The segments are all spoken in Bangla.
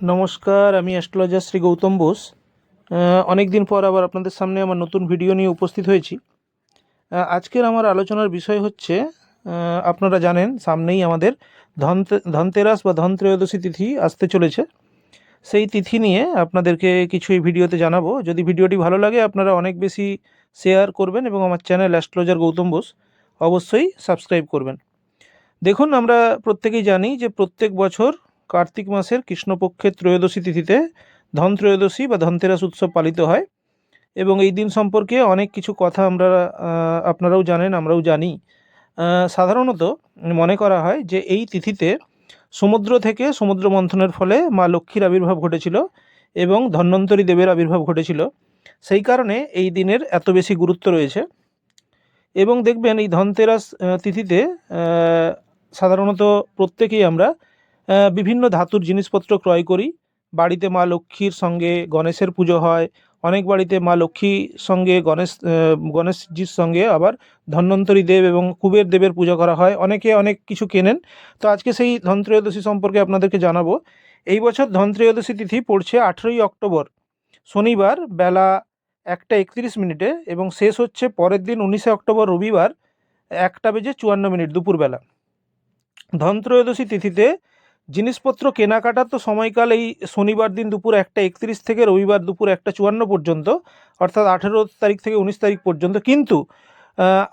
নমস্কার, আমি অ্যাস্ট্রোলজার শ্রী গৌতম বোস। অনেক দিন পর আবার আপনাদের সামনে আমার নতুন ভিডিও নিয়ে উপস্থিত হয়েছি। আজকের আমার আলোচনার বিষয় হচ্ছে আপনারা জানেন, সামনেই আমাদের ধনতে, ধনতেরাস বা ধনত্রয়োদশী তিথি আসতে চলেছে। সেই তিথি নিয়ে আপনাদেরকে কিছু এই ভিডিওতে জানাব। যদি ভিডিওটি ভালো লাগে, আপনারা অনেক বেশি শেয়ার করবেন এবং আমার চ্যানেল অ্যাস্ট্রোলজার গৌতম বোস অবশ্যই সাবস্ক্রাইব করবেন। দেখুন, আমরা প্রত্যেকেই জানি যে প্রত্যেক বছর কার্তিক মাসের কৃষ্ণপক্ষের ত্রয়োদশী তিথিতে ধন ত্রয়োদশী বা ধনতেরাস উৎসব পালিত হয় এবং এই দিন সম্পর্কে অনেক কিছু কথা আমরা আপনারাও জানেন, আমরাও জানি। সাধারণত মনে করা হয় যে এই তিথিতে সমুদ্র থেকে সমুদ্র মন্থনের ফলে মা লক্ষ্মীর আবির্ভাব ঘটেছিল এবং ধন্বন্তরী দেবের আবির্ভাব ঘটেছিল। সেই কারণে এই দিনের এত বেশি গুরুত্ব রয়েছে। এবং দেখবেন এই ধনতেরাস তিথিতে সাধারণত প্রত্যেকেই আমরা বিভিন্ন ধাতুর জিনিসপত্র ক্রয় করি। বাড়িতে মা লক্ষ্মীর সঙ্গে গণেশের পুজো হয়। অনেক বাড়িতে মা লক্ষ্মীর সঙ্গে গণেশ গণেশজির সঙ্গে আবার ধন্বন্তরী দেব এবং কুবের দেবের পুজো করা হয়। অনেকে অনেক কিছু কেনেন। তো আজকে সেই ধনত্রয়োদশী সম্পর্কে আপনাদেরকে জানাব। এই বছর ধনত্রয়োদশী তিথি পড়ছে আঠেরোই অক্টোবর। শনিবার বেলা একটা একত্রিশ মিনিটে এবং শেষ হচ্ছে পরের দিন উনিশে অক্টোবর রবিবার একটা বেজে চুয়ান্ন মিনিট দুপুরবেলা। ধনত্রয়োদশী তিথিতে জিনিসপত্র কেনাকাটার তো সময়কাল এই শনিবার দিন দুপুর একটা একত্রিশ থেকে রবিবার দুপুর একটা চুয়ান্ন পর্যন্ত, অর্থাৎ আঠেরো তারিখ থেকে উনিশ তারিখ পর্যন্ত। কিন্তু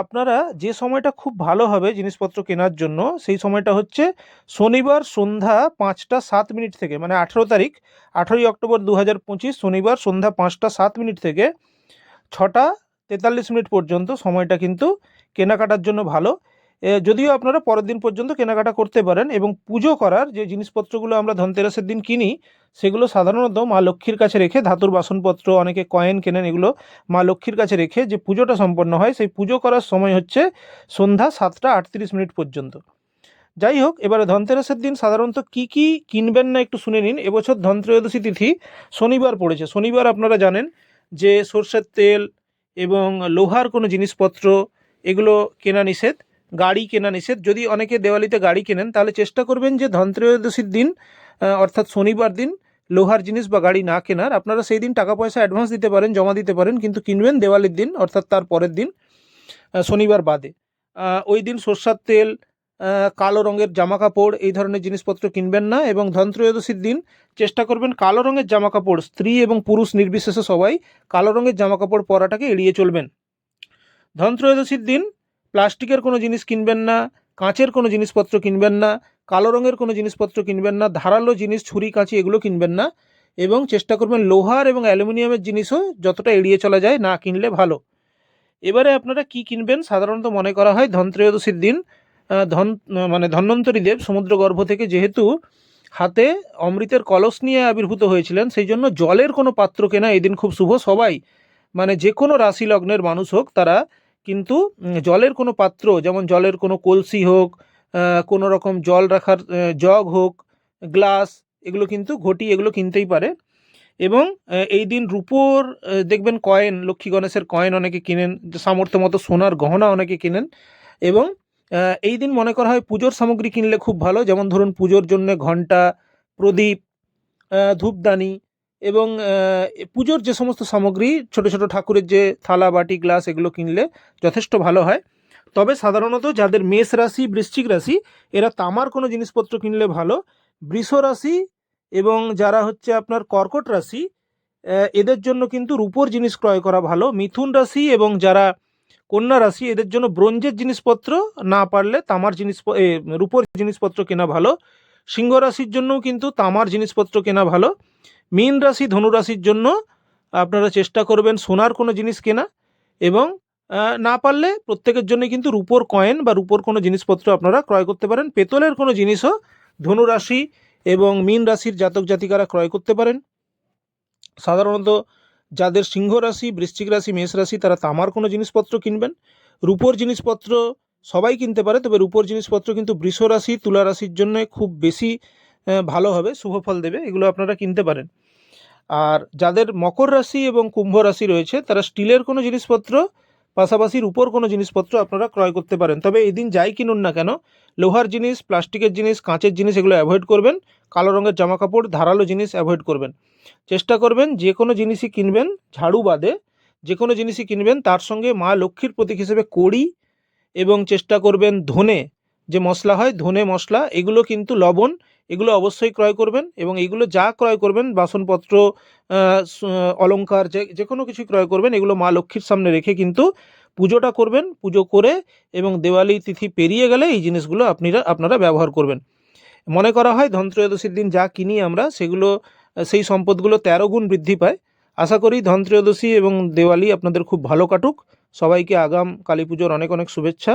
আপনারা যে সময়টা খুব ভালো হবে জিনিসপত্র কেনার জন্য, সেই সময়টা হচ্ছে শনিবার সন্ধ্যা পাঁচটা সাত মিনিট থেকে মানে আঠেরো তারিখ, আঠেরোই অক্টোবর দু হাজার পঁচিশ, শনিবার সন্ধ্যা পাঁচটা সাত মিনিট থেকে ছটা তেতাল্লিশ মিনিট পর্যন্ত সময়টা কিন্তু কেনাকাটার জন্য ভালো। যদিও আপনারা পরের দিন পর্যন্ত কেনাকাটা করতে পারেন এবং পুজো করার যে জিনিসপত্রগুলো আমরা ধনতেরাসের দিন কিনি, সেগুলো সাধারণত মা লক্ষ্মীর কাছে রেখে ধাতুর বাসনপত্র, অনেকে কয়েন কেনেন, এগুলো মা লক্ষ্মীর কাছে রেখে যে পুজোটা সম্পন্ন হয়, সেই পুজো করার সময় হচ্ছে সন্ধ্যা সাতটা আটত্রিশ মিনিট পর্যন্ত। যাই হোক, এবারে ধনতেরাসের দিন সাধারণত কি কি কিনবেন না একটু শুনে নিন। এবছর ধনত্রয়োদশী তিথি শনিবার পড়েছে। শনিবার আপনারা জানেন যে সর্ষের তেল এবং লোহার কোনো জিনিসপত্র, এগুলো কেনা নিষেধ। গাড়ি কেনা নিষেধ। যদি অনেকে দেওয়ালিতে গাড়ি কেনেন, তাহলে চেষ্টা করবেন যে ধনত্রয়োদশীর দিন অর্থাৎ শনিবার দিন লোহার জিনিস বা গাড়ি না কেনার। আপনারা সেই দিন টাকা পয়সা অ্যাডভান্স দিতে পারেন, জমা দিতে পারেন, কিন্তু কিনবেন দেওয়ালির দিন, অর্থাৎ তার পরের দিন শনিবার বাদে। ওই দিন সর্ষার তেল কালো রঙের জামা কাপড় এই ধরনের জিনিসপত্র কিনবেন না এবং ধনত্রয়োদশীর দিন চেষ্টা করবেন কালো রঙের জামা কাপড় স্ত্রী এবং পুরুষ নির্বিশেষে সবাই কালো রঙের জামা কাপড় পরাটাকে এড়িয়ে চলবেন। ধনত্রয়োদশীর দিন প্লাস্টিকের কোনো জিনিস কিনবেন না, কাঁচের কোনো জিনিসপত্র কিনবেন না, কালো রঙের কোনো জিনিসপত্র কিনবেন না, ধারালো জিনিস, ছুরি, কাঁচি এগুলো কিনবেন না এবং চেষ্টা করবেন লোহার এবং অ্যালুমিনিয়ামের জিনিসও যতটা এড়িয়ে চলা যায় না কিনলে ভালো। এবারে আপনারা কি কিনবেন সাধারণত মনে করা হয় ধনত্রয়োদশীর দিন ধন মানে ধন্বন্তরী দেব সমুদ্রগর্ভ থেকে যেহেতু হাতে অমৃতের কলস নিয়ে আবির্ভূত হয়েছিলেন, সেই জন্য জলের কোনো পাত্র কেনা এদিন খুব শুভ। সবাই মানে যে কোনো রাশি লগ্নের মানুষ হোক, তারা কিন্তু জলের কোনো পাত্র, যেমন জলের কোনো কলসি হোক কোনো রকম জল রাখার জগ হোক, গ্লাস, এগুলো কিন্তু ঘটি, এগুলো কিনতেই পারে। এবং এই দিন রূপোর দেখবেন কয়েন, লক্ষ্মী গণেশের কয়েন অনেকে কিনেন, সামর্থ্য মতো সোনার গহনা অনেকে কিনেন। এবং এই দিন মনে করা হয় পুজোর সামগ্রী কিনলে খুব ভালো, যেমন ধরুন পুজোর জন্য ঘণ্টা, প্রদীপ ধূপদানি এবং পুজোর যে সমস্ত সামগ্রী, ছোট ছোট ঠাকুরের যে থালা, বাটি, গ্লাস, এগুলো কিনলে যথেষ্ট ভালো হয়। তবে সাধারণত যাদের মেষ রাশি, বৃশ্চিক রাশি, এরা তামার কোনো জিনিসপত্র কিনলে ভালো। বৃষ রাশি এবং যারা হচ্ছে আপনার কর্কট রাশি এদের জন্য কিন্তু রূপোর জিনিস ক্রয় করা ভালো। মিথুন রাশি এবং যারা কন্যা রাশি, এদের জন্য ব্রোঞ্জের জিনিসপত্র না পারলে তামার জিনিস রূপোর জিনিসপত্র কেনা ভালো। সিংহ রাশির জন্যও কিন্তু তামার জিনিসপত্র কেনা ভালো। মীন রাশি ধনু রাশির জন্য আপনারা চেষ্টা করবেন সোনার কোনো জিনিস কেনা এবং না পারলে প্রত্যেকের জন্য কিন্তু রূপোর কয়েন বা রূপোর কোনো জিনিসপত্র আপনারা ক্রয় করতে পারেন। পেতলের কোনো জিনিসও ধনুরাশি এবং মীন রাশির জাতক জাতিকারা ক্রয় করতে পারেন। সাধারণত যাদের সিংহ রাশি, বৃশ্চিক রাশি, মেষ রাশি তারা তামার কোনো জিনিসপত্র কিনবেন। রূপোর জিনিসপত্র সবাই কিনতে পারে, তবে রূপোর জিনিসপত্র কিন্তু বৃষ রাশি, তুলা রাশির জন্য খুব বেশি ভালো হবে, শুভ ফল দেবে, এগুলো আপনারা কিনতে পারেন। আর যাদের মকর রাশি এবং কুম্ভ রাশি রয়েছে, তারা স্টিলের কোনো জিনিসপত্র, পাশাপাশির উপর কোনো জিনিসপত্র আপনারা ক্রয় করতে পারেন। তবে এদিন যাই কিনুন না কেন, লোহার জিনিস, প্লাস্টিকের জিনিস, কাঁচের জিনিস এগুলো অ্যাভয়েড করবেন, কালো রঙের জামা কাপড় ধারালো জিনিস অ্যাভয়েড করবেন। চেষ্টা করবেন যে কোনো জিনিসই কিনবেন, ঝাড়ু বাদে, যে কোনো জিনিসই কিনবেন, তার সঙ্গে মা লক্ষ্মীর প্রতীক হিসেবে কড়ি এবং চেষ্টা করবেন ধনে যে মশলা হয়, ধনে মশলা, এগুলো কিন্তু লবণ, এগুলো অবশ্যই ক্রয় করবেন এবং এগুলো যা ক্রয় করবেন, বাসনপত্র অলঙ্কার যে যে কোনো কিছু ক্রয় করবেন, এগুলো মা লক্ষ্মীর সামনে রেখে কিন্তু পুজোটা করবেন, পুজো করে এবং দেওয়ালি তিথি পেরিয়ে গেলে এই জিনিসগুলো আপনারা আপনারা ব্যবহার করবেন। মনে করা হয় ধনত্রয়োদশীর দিন যা কিনি আমরা, সেগুলো, সেই সম্পদগুলো তেরো গুণ বৃদ্ধি পায়। আশা করি ধনত্রয়োদশী এবং দেওয়ালি আপনাদের খুব ভালো কাটুক। সবাইকে আগাম কালী পুজোর অনেক অনেক শুভেচ্ছা।